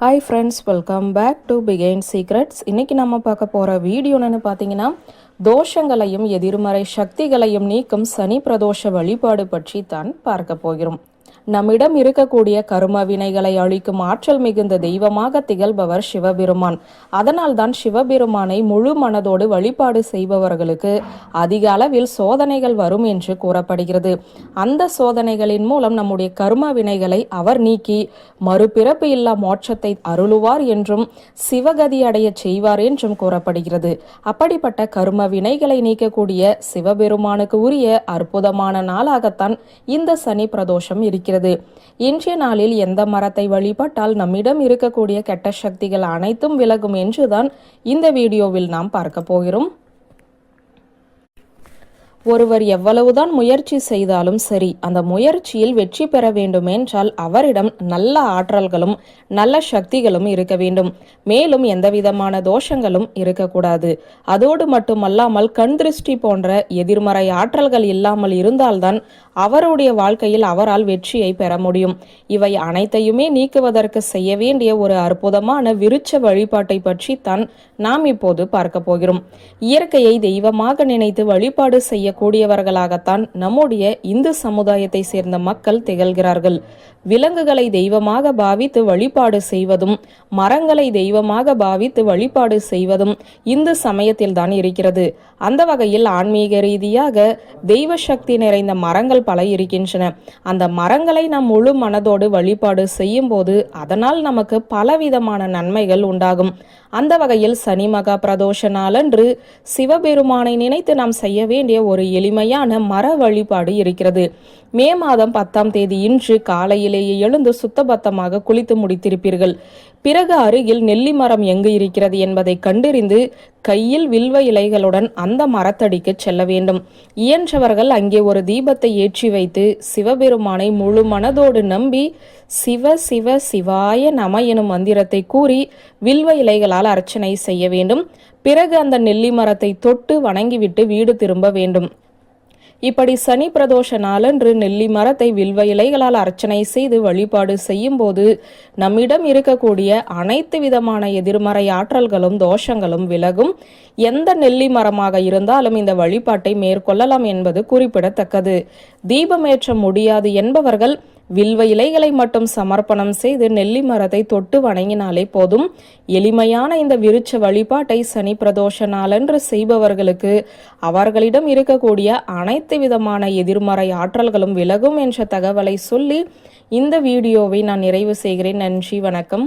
Hi friends welcome back to begin secrets இன்னைக்கு நம்ம பார்க்க போகிற வீடியோன்னு பார்த்தீங்கன்னா தோஷங்களையும் எதிர்மறை சக்திகளையும் நீக்கும் சனி பிரதோஷ வழிபாடு பற்றி தான் பார்க்க போகிறோம். நம்மிடம் இருக்கக்கூடிய கரும வினைகளை அழிக்கும் ஆற்றல் மிகுந்த தெய்வமாக திகழ்பவர் சிவபெருமான். அதனால்தான் சிவபெருமானை முழு மனதோடு வழிபாடு செய்பவர்களுக்கு அதிக அளவில் சோதனைகள் வரும் என்று கூறப்படுகிறது. அந்த சோதனைகளின் மூலம் நம்முடைய கரும வினைகளை அவர் நீக்கி மறுபிறப்பு இல்லா மோட்சத்தை அருளுவார் என்றும் சிவகதி அடைய செய்வார் என்றும் கூறப்படுகிறது. அப்படிப்பட்ட கரும வினைகளை நீக்கக்கூடிய சிவபெருமானுக்கு உரிய அற்புதமான நாளாகத்தான் இந்த சனி பிரதோஷம் இருக்கிறது. இன்றைய நாளில் எந்த மரத்தை வழிபட்டால் நம்மிடம் இருக்கக்கூடிய கெட்ட சக்திகள் அனைத்தும் விலகும் என்றுதான் இந்த வீடியோவில் நாம் பார்க்க போகிறோம். ஒருவர் எவ்வளவுதான் முயற்சி செய்தாலும் சரி அந்த முயற்சியில் வெற்றி பெற வேண்டுமென்றால் அவரிடம் நல்ல ஆற்றல்களும் நல்ல சக்திகளும் இருக்க வேண்டும். மேலும் எந்தவிதமான தோஷங்களும் இருக்கக்கூடாது. அதோடு மட்டுமல்லாமல் கண் திருஷ்டி போன்ற எதிர்மறை ஆற்றல்கள் இல்லாமல் இருந்தால்தான் அவருடைய வாழ்க்கையில் அவரால் வெற்றியை பெற முடியும். இவை அனைத்தையுமே நீக்குவதற்கு செய்ய வேண்டிய ஒரு அற்புதமான விருட்ச வழிபாட்டை பற்றி தான் நாம் இப்போது பார்க்க போகிறோம். இயற்கையை தெய்வமாக நினைத்து வழிபாடு செய்ய செய்யக்கூடியவர்களாகத்தான் நம்முடைய இந்து சமுதாயத்தை சேர்ந்த மக்கள் திகழ்கிறார்கள். விலங்குகளை தெய்வமாக பாவித்து வழிபாடு செய்வதும் மரங்களை தெய்வமாக பாவித்து வழிபாடு செய்வதும் இந்து சமயத்தில் தான் இருக்கிறது. அந்த வகையில் ஆன்மீக ரீதியாக தெய்வ சக்தி நிறைந்த மரங்கள் பல இருக்கின்றன. அந்த மரங்களை நாம் முழு மனதோடு வழிபாடு செய்யும் போது அதனால் நமக்கு பலவிதமான நன்மைகள் உண்டாகும். அந்த வகையில் சனி மகா பிரதோஷ நாளன்று சிவபெருமானை நினைத்து நாம் செய்ய வேண்டிய ஒரு ஒரு எளிமையான மர வழிபாடு இருக்கிறது. மே மாதம் பத்தாம் தேதி இன்று காலையிலேயே எழுந்து சுத்தபத்தமாக குளித்து முடித்திருப்பீர்கள். பிறகு அருகில் நெல்லி மரம் எங்கு இருக்கிறது என்பதை கண்டறிந்து கையில் வில்வ இலைகளுடன் அந்த மரத்தடிக்கு செல்ல வேண்டும். இயன்றவர்கள் அங்கே ஒரு தீபத்தை ஏற்றி வைத்து சிவபெருமானை முழு மனதோடு நம்பி சிவ சிவ சிவாய நம எனும் மந்திரத்தை கூறி வில்வ இலைகளால் அர்ச்சனை செய்ய வேண்டும். பிறகு அந்த நெல்லி மரத்தை தொட்டு வணங்கிவிட்டு வீடு திரும்ப வேண்டும். இப்படி சனி பிரதோஷ நாளன்று நெல்லி மரத்தை வில்வ இலைகளால் அர்ச்சனை செய்து வழிபாடு செய்யும் போது நம்மிடம் இருக்கக்கூடிய அனைத்து விதமான எதிர்மறை ஆற்றல்களும் தோஷங்களும் விலகும். எந்த நெல்லி மரமாக இருந்தாலும் இந்த வழிபாட்டை மேற்கொள்ளலாம் என்பது குறிப்பிடத்தக்கது. தீபமேற்ற முடியாது என்பவர்கள் வில்வ இலைகளை மட்டும் சமர்ப்பணம் செய்து நெல்லி மரத்தை தொட்டு வணங்கினாலே போதும். எளிமையான இந்த விருட்ச வழிபாட்டை சனி பிரதோஷ நாளன்று செய்பவர்களுக்கு அவர்களிடம் இருக்கக்கூடிய அனைத்து விதமான எதிர்மறை ஆற்றல்களும் விலகும் என்ற தகவலை சொல்லி இந்த வீடியோவை நான் நிறைவு செய்கிறேன். நன்றி வணக்கம்.